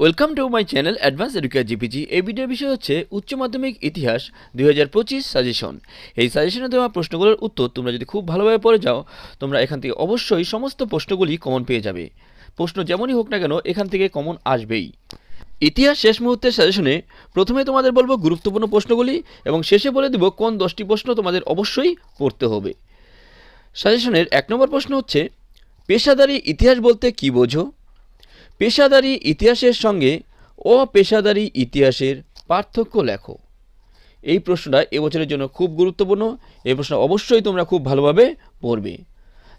Welcome to my channel advance educare GPG এই ভিডিওর বিষয় হচ্ছে উচ্চ মাধ্যমিক ইতিহাস দুই হাজার পঁচিশ সাজেশন এই সাজেশনে দেওয়া প্রশ্নগুলোর উত্তর তোমরা যদি খুব ভালোভাবে পড়ে যাও, তোমরা এখান থেকে অবশ্যই সমস্ত প্রশ্নগুলি কমন পেয়ে যাবে। প্রশ্ন যেমনই হোক না কেন, এখান থেকে কমন আসবেই। ইতিহাস শেষ মুহূর্তের সাজেশনে প্রথমে তোমাদের বলব গুরুত্বপূর্ণ প্রশ্নগুলি এবং শেষে বলে দেবো কোন দশটি প্রশ্ন তোমাদের অবশ্যই পড়তে হবে। সাজেশনের এক নম্বর প্রশ্ন হচ্ছে, পেশাদারি ইতিহাস বলতে কী বোঝো? পেশাদারি ইতিহাসের সঙ্গে অপেশাদারি ইতিহাসের পার্থক্য লেখো। এই প্রশ্নটা এবছরের জন্য খুব গুরুত্বপূর্ণ। এই প্রশ্ন অবশ্যই তোমরা খুব ভালোভাবে পড়বে।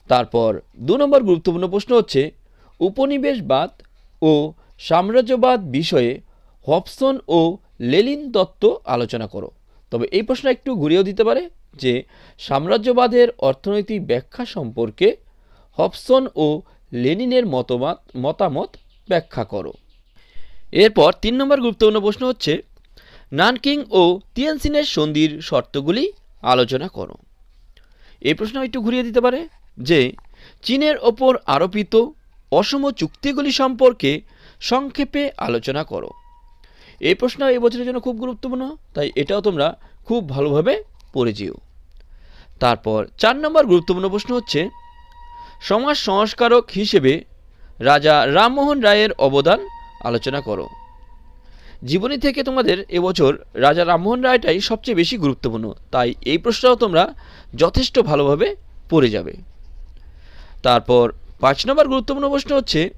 তারপর দু নম্বর গুরুত্বপূর্ণ প্রশ্ন হচ্ছে, উপনিবেশবাদ ও সাম্রাজ্যবাদ বিষয়ে হবসন ও লেলিন তত্ত্ব আলোচনা করো। তবে এই প্রশ্ন একটু ঘুরিয়েও দিতে পারে যে, সাম্রাজ্যবাদের অর্থনৈতিক ব্যাখ্যা সম্পর্কে হবসন ও লেনিনের মতবাদ, মতামত ব্যাখ্যা করো। এরপর তিন নম্বর গুরুত্বপূর্ণ প্রশ্ন হচ্ছে, নানকিং ও তিয়ানসিনের সন্ধির শর্তগুলি আলোচনা করো। এই প্রশ্ন একটু ঘুরিয়ে দিতে পারে, যে চীনের ওপর আরোপিত অসম চুক্তিগুলি সম্পর্কে সংক্ষেপে আলোচনা করো। এই প্রশ্ন এই বছরের জন্য খুব গুরুত্বপূর্ণ, তাই এটাও তোমরা খুব ভালোভাবে পড়ে যেও। তারপর চার নম্বর গুরুত্বপূর্ণ প্রশ্ন হচ্ছে, সমাজ সংস্কারক হিসেবে রাজা রামমোহন রায়ের অবদান আলোচনা করো। জীবনী থেকে তোমাদের এবছর রাজা রামমোহন রায়টাই সবচেয়ে বেশি গুরুত্বপূর্ণ, তাই এই প্রশ্নটাও তোমরা যথেষ্ট ভালোভাবে পড়ে যাবে। তারপর পাঁচ নম্বর গুরুত্বপূর্ণ প্রশ্ন হচ্ছে,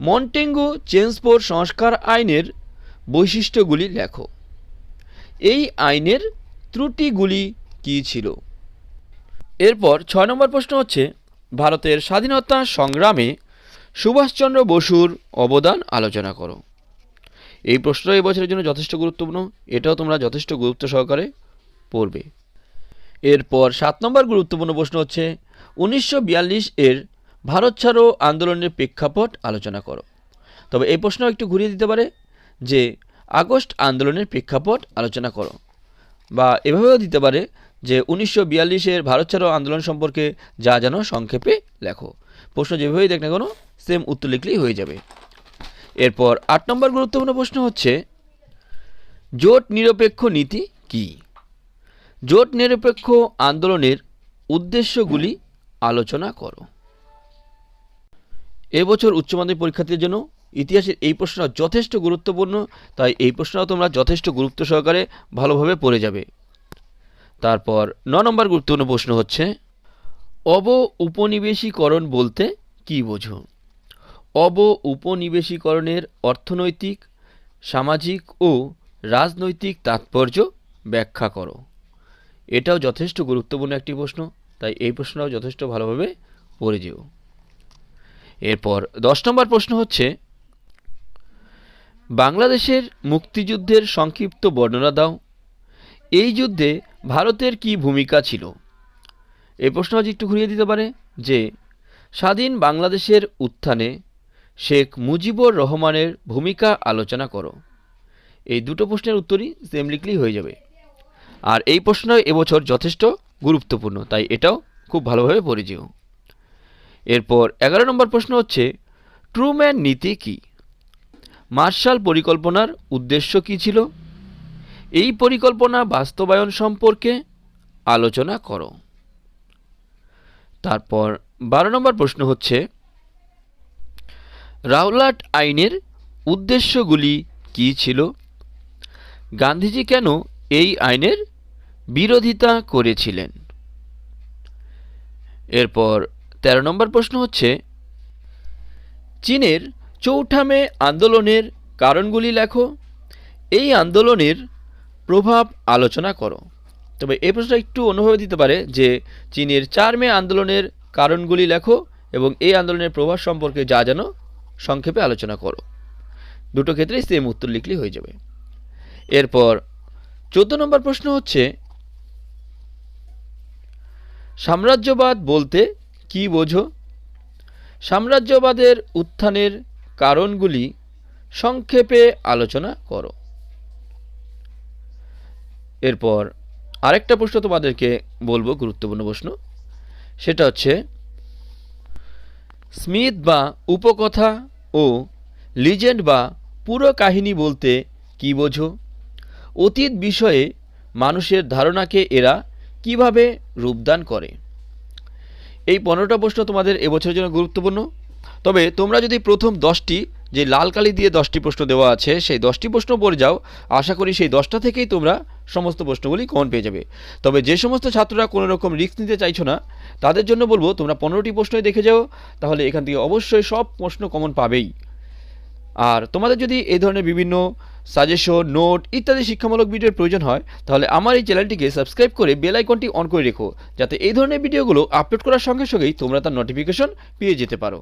মন্টেঙ্গু চেন্সপোর সংস্কার আইনের বৈশিষ্ট্যগুলি লেখো। এই আইনের ত্রুটিগুলি কী ছিল? এরপর ছয় নম্বর প্রশ্ন হচ্ছে ভারতের স্বাধীনতা সংগ্রামে সুভাষচন্দ্র বসুর অবদান আলোচনা করো। এই প্রশ্ন এবছরের জন্য যথেষ্ট গুরুত্বপূর্ণ, এটাও তোমরা যথেষ্ট গুরুত্ব সহকারে পড়বে। এরপর সাত নম্বর গুরুত্বপূর্ণ প্রশ্ন হচ্ছে, উনিশশো বিয়াল্লিশ এর ভারত ছাড়ো আন্দোলনের প্রেক্ষাপট আলোচনা করো। তবে এই প্রশ্ন একটু ঘুরিয়ে দিতে পারে যে, আগস্ট আন্দোলনের প্রেক্ষাপট আলোচনা করো। বা এভাবেও দিতে পারে যে উনিশশো বিয়াল্লিশের ভারত ছাড়ো আন্দোলন সম্পর্কে যা জানো সংক্ষেপে লেখো। প্রশ্ন যেভাবেই দেখ না কোনো সেম উত্তর লিখলেই হয়ে যাবে। এরপর আট নম্বর গুরুত্বপূর্ণ প্রশ্ন হচ্ছে, জোট নিরপেক্ষ নীতি কি? জোট নিরপেক্ষ আন্দোলনের উদ্দেশ্যগুলি আলোচনা করো। এবছর উচ্চ মাধ্যমিক পরীক্ষার্থীর জন্য ইতিহাসের এই প্রশ্নটা যথেষ্ট গুরুত্বপূর্ণ, তাই এই প্রশ্নটাও তোমরা যথেষ্ট গুরুত্ব সহকারে ভালোভাবে পড়ে যাবে। তারপর ন নম্বর গুরুত্বপূর্ণ প্রশ্ন হচ্ছে, অব উপনিবেশীকরণ বলতে কী বোঝো? অব উপনিবেশীকরণের অর্থনৈতিক, সামাজিক ও রাজনৈতিক তাৎপর্য ব্যাখ্যা করো। এটাও যথেষ্ট গুরুত্বপূর্ণ একটি প্রশ্ন, তাই এই প্রশ্নটাও যথেষ্ট ভালোভাবে পড়ে যেও। এরপর দশ নম্বর প্রশ্ন হচ্ছে, বাংলাদেশের মুক্তিযুদ্ধের সংক্ষিপ্ত বর্ণনা দাও। এই যুদ্ধে ভারতের কি ভূমিকা ছিল? এ প্রশ্ন আজ একটু ঘুরিয়ে দিতে পারে যে, স্বাধীন বাংলাদেশের উত্থানে শেখ মুজিবুর রহমানের ভূমিকা আলোচনা করো। এই দুটো প্রশ্নের উত্তরই সেম লিখলেই হয়ে যাবে। আর এই প্রশ্ন এবছর যথেষ্ট গুরুত্বপূর্ণ, তাই এটাও খুব ভালোভাবে যেও। এরপর এগারো নম্বর প্রশ্ন হচ্ছে, ট্রুম্যান নীতি কী? মার্শাল পরিকল্পনার উদ্দেশ্য কী ছিল? এই পরিকল্পনা বাস্তবায়ন সম্পর্কে আলোচনা করো। তারপর বারো নম্বর প্রশ্ন হচ্ছে, রাওলাট আইনের উদ্দেশ্যগুলি কী ছিল? গান্ধীজি কেন এই আইনের বিরোধিতা করেছিলেন? এরপর তেরো নম্বর প্রশ্ন হচ্ছে, চীনের চৌঠামে আন্দোলনের কারণগুলি লেখো। এই আন্দোলনের প্রভাব আলোচনা করো। তবে এই প্রশ্নটা একটু অনুভবে দিতে পারে যে, চীনের চার মে আন্দোলনের কারণগুলি লেখো এবং এই আন্দোলনের প্রভাব সম্পর্কে যা জানো সংক্ষেপে আলোচনা করো। দুটো ক্ষেত্রেই সেম উত্তর লিখলে হয়ে যাবে। এরপর চোদ্দ নম্বর প্রশ্ন হচ্ছে, সাম্রাজ্যবাদ বলতে কি বোঝো? সাম্রাজ্যবাদের উত্থানের কারণগুলি সংক্ষেপে আলোচনা করো। এরপর আরেকটা প্রশ্ন তোমাদেরকে বলব গুরুত্বপূর্ণ প্রশ্ন। সেটা হচ্ছে, স্মিথ বা উপকথা ও লিজেন্ড বা পুরো কাহিনী বলতে কী বোঝো? অতীত বিষয়ে মানুষের ধারণাকে এরা কীভাবে রূপদান করে? এই পনেরোটা প্রশ্ন তোমাদের এবছরের জন্য গুরুত্বপূর্ণ। তবে তোমরা যদি প্রথম দশটি যে লাল কালি দিয়ে দশটি প্রশ্ন দেওয়া আছে, সেই দশটি প্রশ্ন পড়ে যাও। আশা করি সেই দশটা থেকেই তোমরা সমস্ত প্রশ্নগুলি কমন পেয়ে যাবে। তবে যে সমস্ত ছাত্ররা কোনো রকম রিস্ক নিতে চাইছো না, তাদের জন্য বলব তোমরা পনেরোটি প্রশ্নই দেখে যাও, তাহলে এখান থেকে অবশ্যই সব প্রশ্ন কমন পাবেই। আর তোমাদের যদি এই ধরনের বিভিন্ন সাজেশন, নোট ইত্যাদি শিক্ষামূলক ভিডিওর প্রয়োজন হয়, তাহলে আমার এই চ্যানেলটিকে সাবস্ক্রাইব করে বেল আইকনটি অন করে রেখো, যাতে এই ধরনের ভিডিওগুলো আপলোড করার সঙ্গে সঙ্গেই তোমরা তার নোটিফিকেশন পেয়ে যেতে পারো।